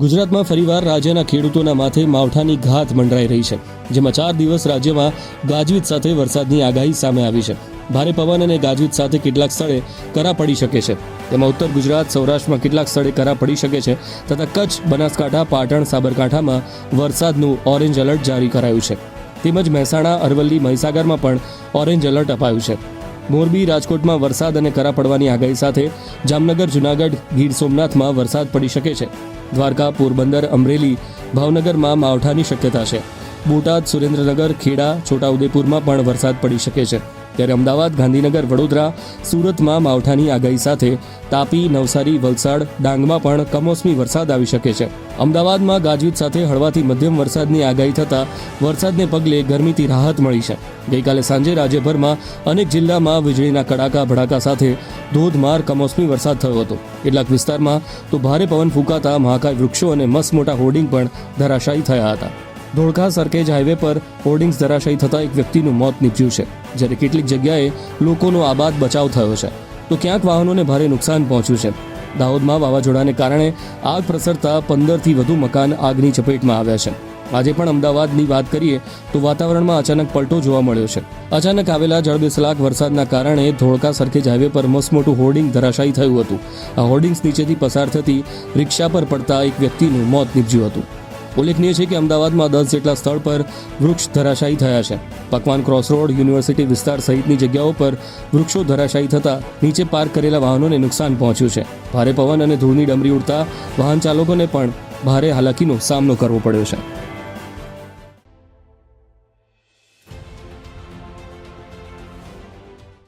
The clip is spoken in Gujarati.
ગુજરાતમાં ફરીવાર રાજ્યના ખેડૂતોના માથે માવઠાની ઘાત મંડરાઈ રહી છે, જેમાં ચાર દિવસ રાજ્યમાં ગાજવીજ સાથે વરસાદની આગાહી સામે આવી છે. ભારે પવન અને ગાજવીજ સાથે કેટલાક સ્થળે કરા પડી શકે છે. તેમાં ઉત્તર ગુજરાત, સૌરાષ્ટ્રમાં કેટલાક સ્થળે કરા પડી શકે છે તથા કચ્છ, બનાસકાંઠા, પાટણ, સાબરકાંઠામાં વરસાદનું ઓરેન્જ એલર્ટ જારી કરાયું છે. તેમજ મહેસાણા, અરવલ્લી, મહીસાગરમાં પણ ઓરેન્જ એલર્ટ અપાયું છે. મોરબી, રાજકોટમાં વરસાદ અને કરા પડવાની આગાહી સાથે જામનગર, જુનાગઢ, ગીર સોમનાથમાં વરસાદ પડી શકે છે. દ્વારકા, પોરબંદર, અમરેલી, ભાવનગરમાં માવઠાની શક્યતા છે. બોટાદ, સુરેન્દ્રનગર, ખેડા, છોટાઉદેપુરમાં પણ વરસાદ પડી શકે છે. ત્યારે અમદાવાદ, ગાંધીનગર, વડોદરા, સુરતમાં માવઠાની આગાહી સાથે તાપી, નવસારી, વલસાડ, ડાંગમાં પણ કમોસમી વરસાદ આવી શકે છે. અમદાવાદમાં ગાજવીજ સાથે હળવાથી મધ્યમ વરસાદની આગાહી થતાં વરસાદને પગલે ગરમીથી રાહત મળી છે. ગઈકાલે સાંજે રાજ્યભરમાં અનેક જિલ્લામાં વીજળીના કડાકા, ભડાકા સાથે ધોધમાર કમોસમી વરસાદ થયો હતો. કેટલાક વિસ્તારમાં તો ભારે પવન ફૂંકાતા મહાકાય વૃક્ષો અને મસ્ત મોટા હોર્ડિંગ પણ ધરાશાયી થયા હતા. ધોળકા સરખેજ હાઈવે પર હોર્ડિંગ્સ ધરાશાયી થતાં એક વ્યક્તિનું મોત નીપજ્યું છે, જ્યારે કેટલીક જગ્યાએ લોકોનો આબાદ બચાવ થયો છે. તો ક્યાંક વાહનોને ભારે નુકસાન પહોંચ્યું છે. દાહોદમાં વાવાઝોડાને કારણે આગ પ્રસરતા પંદરથી વધુ મકાન આગની ચપેટમાં આવ્યા છે. આજે પણ અમદાવાદની વાત કરીએ, તો વાતાવરણમાં અચાનક પલટો જોવા મળ્યો છે. અચાનક આવેલા જળબેસલાક વરસાદના કારણે ધોળકા સરખેજ હાઈવે પર મસમોટું હોર્ડિંગ ધરાશાયી થયું હતું. આ હોર્ડિંગ્સ નીચેથી પસાર થતી રિક્ષા પર પડતા એક વ્યક્તિનું મોત નીપજ્યું હતું. ઉલ્લેખનીય છે કે અમદાવાદમાં દસ જેટલા સ્થળ પર વૃક્ષ ધરાશાયી થયા છે. પકવાન ક્રોસ રોડ યુનિવર્સિટી વિસ્તાર સહિતની જગ્યાઓ પર વૃક્ષો ધરાશાયી થતાં નીચે પાર્ક કરેલા વાહનોને નુકસાન પહોંચ્યું છે. ભારે પવન અને ધૂળની ડમરી ઉડતા વાહન ચાલકોને પણ ભારે હાલાકીનો સામનો કરવો પડ્યો છે.